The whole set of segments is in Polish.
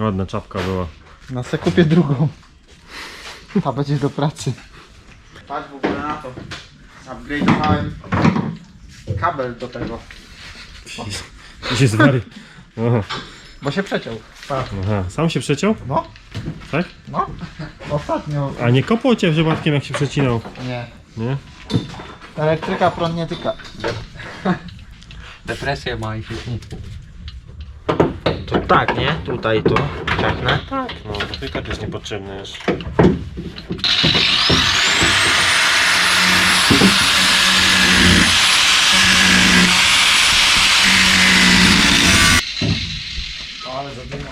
Ładna czapka była. Na se kupię drugą. A będzie do pracy. Patrz w ogóle na to. Upgrade'owałem kabel do tego. I się. Aha. Bo się przeciął. Patrz. Aha. Sam się przeciął? No, Tak? no. Ostatnio. A nie kopło cię przypadkiem jak się przecinał? Nie. Nie? Elektryka prąd nie tyka. Depresję ma i się śni. To tak, nie? Tutaj to. Ciachnę. Tak. No, tak jest niepotrzebne już. Ale zadyma.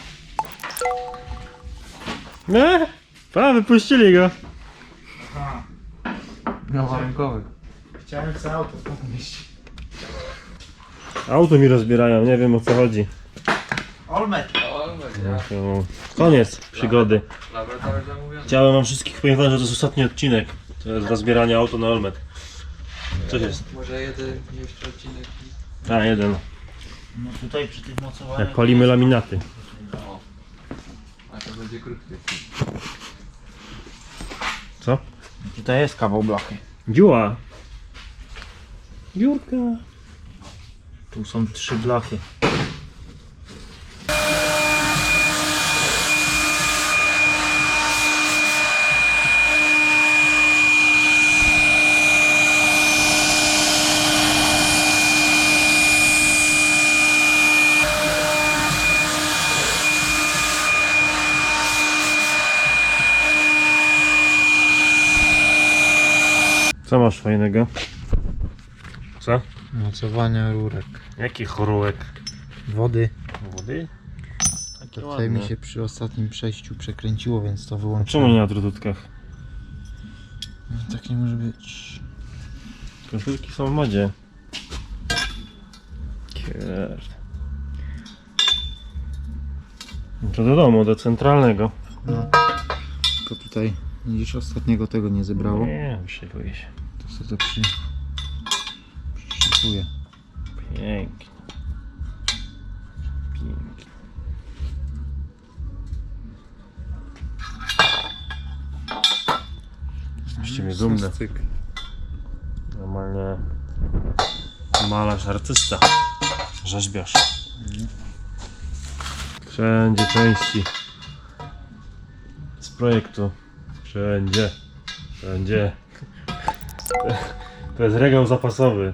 Nie? Pa, wypuścili go. Aha. Warunkowy. Chciałem chcę auto podnieść. Auto mi rozbierają, nie wiem o co chodzi. Olmet. No, Koniec przygody. Laboratorium zamówione. Chciałem wam wszystkich pamiętać, że to jest ostatni odcinek. To jest rozbieranie auto na Olmet. Co jest? Może jeden jeszcze odcinek. A, jeden. No tutaj przy tych Jak mocowaniach. palimy laminaty. O. A to będzie krótkie. Co? Tutaj jest kawał blachy. Dziura. Dziurka. Tu są trzy blachy. Co masz fajnego? Co? Mocowania rurek. Jaki chorówek? Wody. Wody? Takie Tutaj mi się przy ostatnim przejściu przekręciło, więc to wyłączyłem. Czemu nie na trututkach? Tak nie może być. Koszulki są w modzie. Kurde. No To do domu, do centralnego. No. Tylko tutaj, widzisz, ostatniego tego nie zebrało. Nie, szykuje się. To sobie to przy... przyszykuję. Pięknie. Jesteście mnie dumne. Normalnie malarz, artysta, rzeźbiarz. Wszędzie części z projektu. Wszędzie. Wszędzie. To jest regał zapasowy.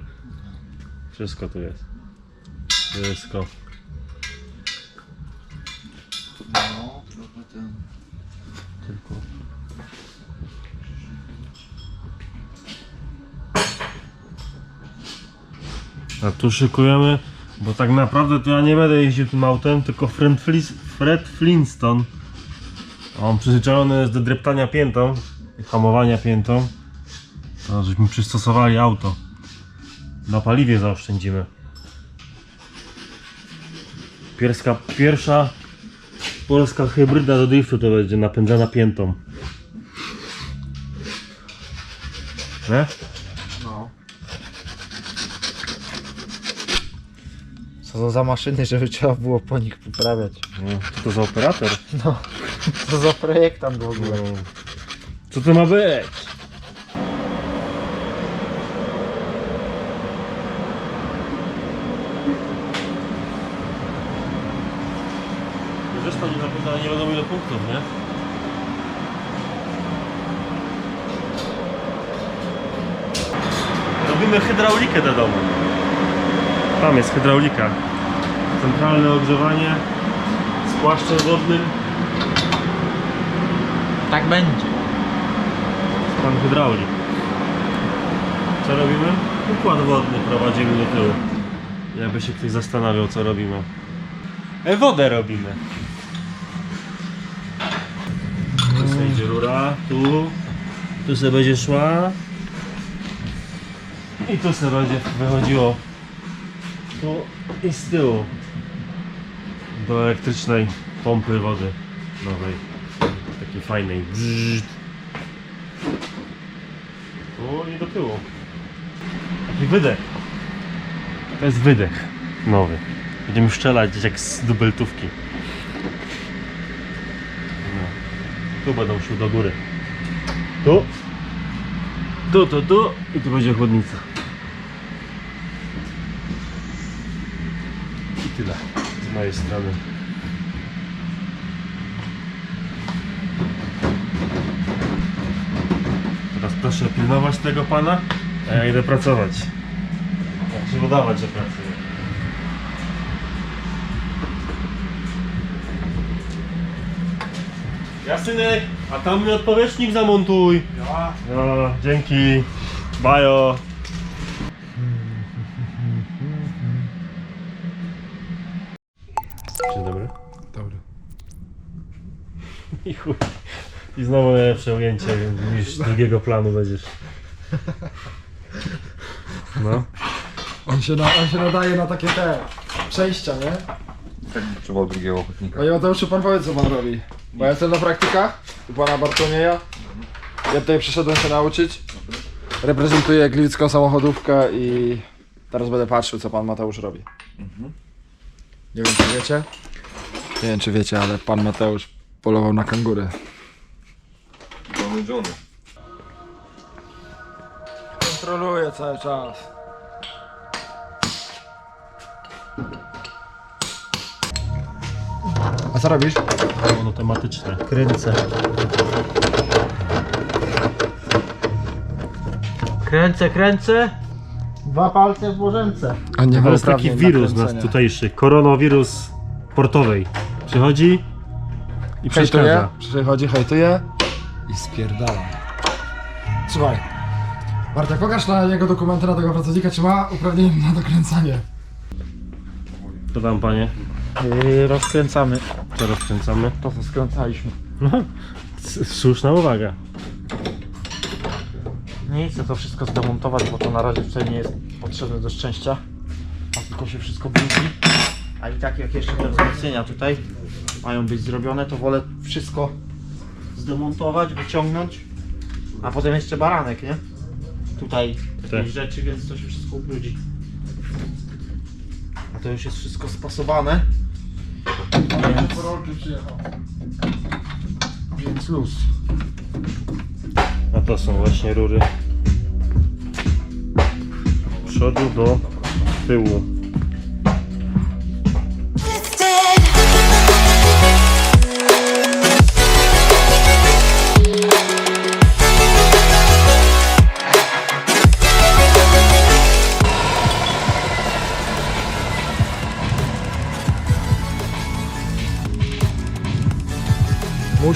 Wszystko tu jest. Wszystko. A tu szykujemy, bo tak naprawdę to ja nie będę jeździł tym autem, tylko Fred, Flis, Fred Flintstone. On przyzwyczajony jest do dreptania piętą i hamowania piętą. To żeśmy przystosowali auto. Na paliwie zaoszczędzimy. Pierska, pierwsza polska hybryda do driftu to będzie napędzana piętą. Nie? No. Co to za maszyny, żeby trzeba było po nich poprawiać? No, co to za operator? No, co za projektant w ogóle. No. Co to ma być? Zresztą nie zapytałem, nie wiadomo ile punktów, nie? Robimy hydraulikę do domu. Tam jest hydraulika. Centralne ogrzewanie z płaszczem wodnym. Tak będzie. Pan hydraulik. Co robimy? Układ wodny prowadzimy do tyłu. Jakby się ktoś zastanawiał, co robimy. E, wodę robimy. Tu sobie idzie rura, tu, tu sobie będzie szła. I tu sobie będzie wychodziło. Tu i z tyłu. Do elektrycznej pompy wody nowej. Takiej fajnej. Tu i do tyłu. Taki wydech. To jest wydech nowy. Będziemy strzelać gdzieś jak z dubeltówki. Tu będą szły do góry. Tu. Tu, tu, tu. I tu będzie chłodnica. I tyle z mojej strony. Teraz proszę pilnować tego pana, a ja idę pracować. Znaczy udawać, że pracuję. Jasynek, a tam mi odpowietrznik zamontuj. Ja. No, dzięki. Bajo. Dzień dobry. Dobry. I chuj. I znowu lepsze ujęcie niż drugiego planu będziesz. No. On się, na, on się nadaje na takie te przejścia, nie? Tak potrzebował drugiego ochotnika. Panie Mateuszu, pan powie co pan robi. Bo ja jestem na praktykach u pana Bartłomieja. Ja tutaj przyszedłem się nauczyć. Reprezentuję gliwicką samochodówkę i teraz będę patrzył co pan Mateusz robi. Nie wiem czy wiecie. Nie wiem czy wiecie, ale pan Mateusz polował na kangury. Mamy Johnny. Kontroluję cały czas. A co robisz? Monotematyczne. Kręcę. Kręcę, kręcę. Dwa palce w łożence. A nie To jest taki wirus nas tutejszy. Koronawirus portowej. Przychodzi i Hejtuje, przeszkadza. przychodzi, hejtuje i spierdala. Słuchaj, Bartek, pokaż na niego dokumenty na tego pracownika, czy ma uprawnienie na dokręcanie. To tam panie, Yy, rozkręcamy co rozkręcamy. to, co skręcaliśmy. S- Słuszna uwaga. Nie chcę to wszystko zdemontować, bo to na razie wcale nie jest potrzebne do szczęścia. A tylko się wszystko brudzi. A i tak jak jeszcze te wzmocnienia tutaj mają być zrobione, to wolę wszystko zdemontować, wyciągnąć. A potem jeszcze baranek, nie? Tutaj Tak. jakieś rzeczy, więc to się wszystko ubrudzi. A to już jest wszystko spasowane. Więc, więc luz. A to są właśnie rury. Od przodu do tyłu.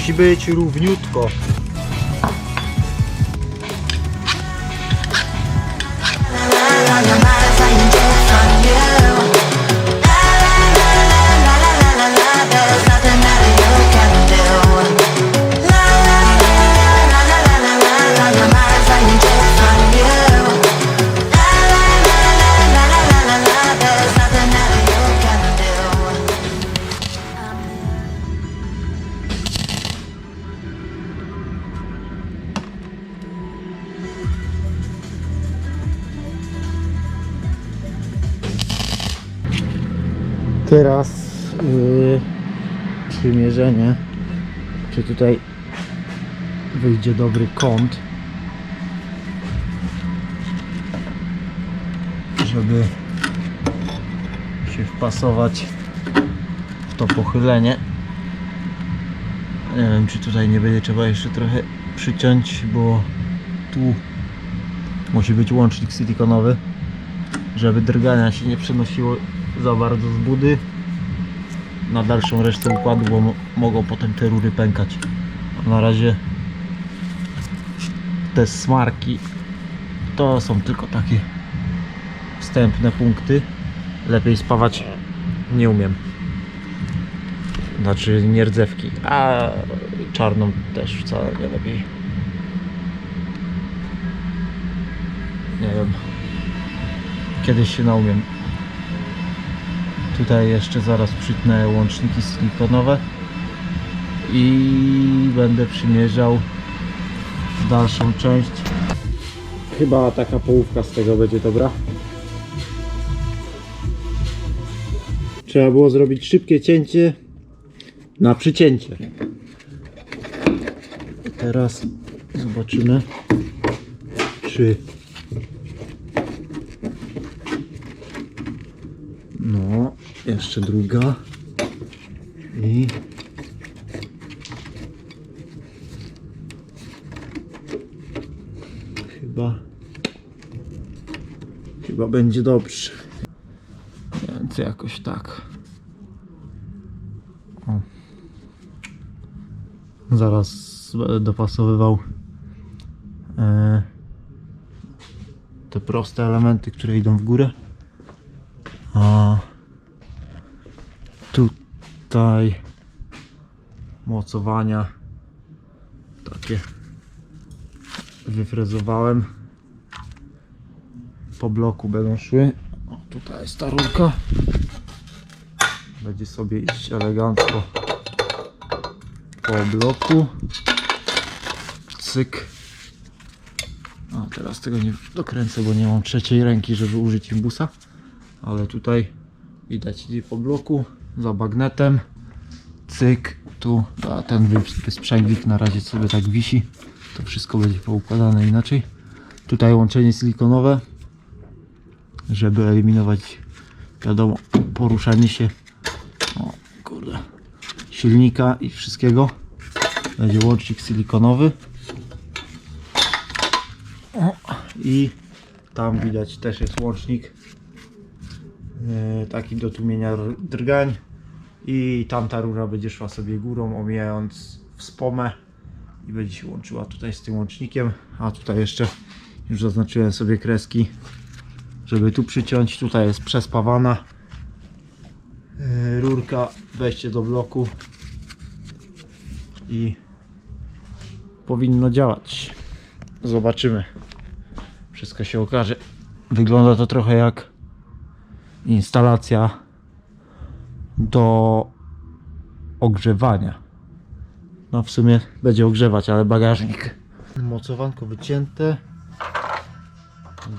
Musi być równiutko. Teraz yy, przymierzenie, czy tutaj wyjdzie dobry kąt, żeby się wpasować w to pochylenie. Nie wiem, czy tutaj nie będzie trzeba jeszcze trochę przyciąć, bo tu musi być łącznik silikonowy, żeby drgania się nie przenosiło za bardzo z budy na dalszą resztę układu, bo mo- mogą potem te rury pękać. A na razie te smarki to są tylko takie wstępne punkty. Lepiej spawać nie umiem. Znaczy nie rdzewki, a czarną też wcale nie lepiej. Nie wiem. Kiedyś się naumiem. Tutaj jeszcze zaraz przytnę łączniki silikonowe i będę przymierzał dalszą część. Chyba taka połówka z tego będzie dobra. Trzeba było zrobić szybkie cięcie na przycięcie. teraz zobaczymy, czy no, jeszcze druga i chyba chyba będzie dobrze. Więc jakoś tak. O. Zaraz będę dopasowywał e, te proste elementy, które idą w górę. A tutaj mocowania takie wyfrezowałem po bloku będą szły. O, tutaj jest ta rurka. Będzie sobie iść elegancko po bloku. Cyk. A teraz tego nie dokręcę, bo nie mam trzeciej ręki, żeby użyć imbusa. Ale tutaj widać po bloku za bagnetem. Cyk tu a ten wy- wysprzęglik na razie sobie tak wisi. To wszystko będzie poukładane inaczej. Tutaj łączenie silikonowe żeby eliminować wiadomo poruszanie się. O kurde. Silnika i wszystkiego. Będzie łącznik silikonowy. O, i tam widać też jest łącznik taki do tłumienia drgań. I tamta rura będzie szła sobie górą omijając wspomę i będzie się łączyła tutaj z tym łącznikiem. A tutaj jeszcze już zaznaczyłem sobie kreski żeby tu przyciąć. Tutaj jest przespawana e, rurka wejście do bloku. I powinno działać. Zobaczymy. Wszystko się okaże. Wygląda to trochę jak instalacja do ogrzewania. No w sumie będzie ogrzewać, ale bagażnik. Mocowanko wycięte.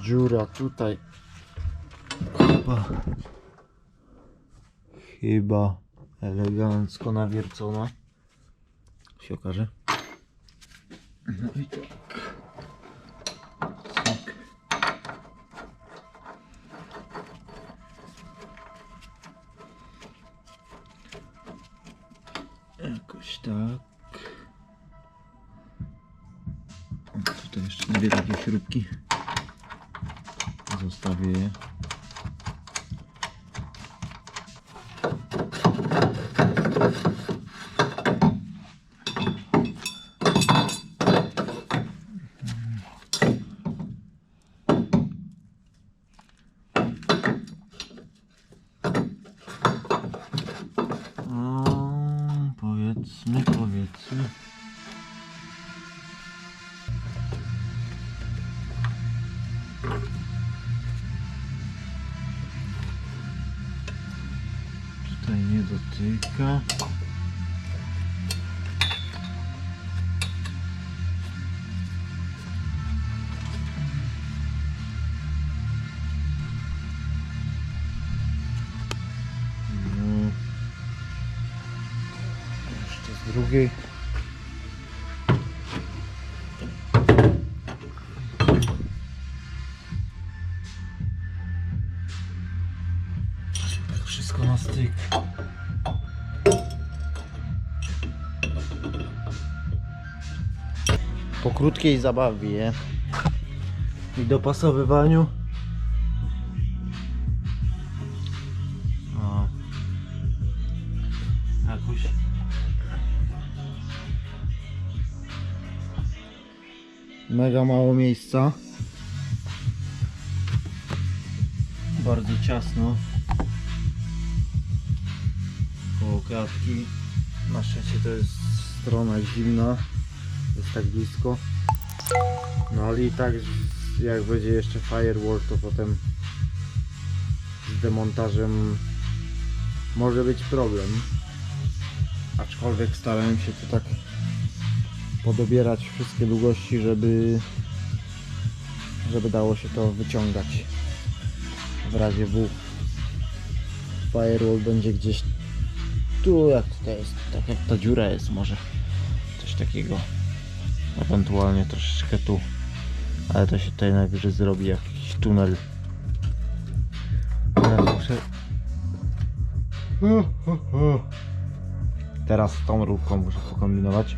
Dziura tutaj. Chyba. Chyba elegancko nawiercona. Się okaże. No i tak jakoś tak. O, tutaj jeszcze dwie takie śrubki zostawię je O, powiedzmy, powiedzmy. Tutaj nie dotyka. Drugiej. Wszystko na styk. Po krótkiej zabawie i dopasowywaniu mega mało miejsca. Bardzo ciasno. Koło klatki. Na szczęście to jest strona zimna. Jest tak blisko. No ale i tak jak będzie jeszcze firewall to potem z demontażem może być problem. Aczkolwiek starałem się to tak podobierać wszystkie długości żeby żeby dało się to wyciągać w razie W firewall będzie gdzieś tu jak tutaj jest tak jak ta dziura jest może coś takiego Ewentualnie troszeczkę tu. Ale to się tutaj najwyżej zrobi jakiś tunel. Teraz muszę... Teraz tą rurką muszę pokombinować.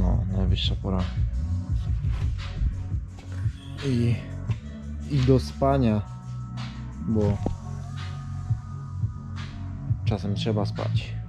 No, najwyższa pora. I, I do spania, bo czasem trzeba spać.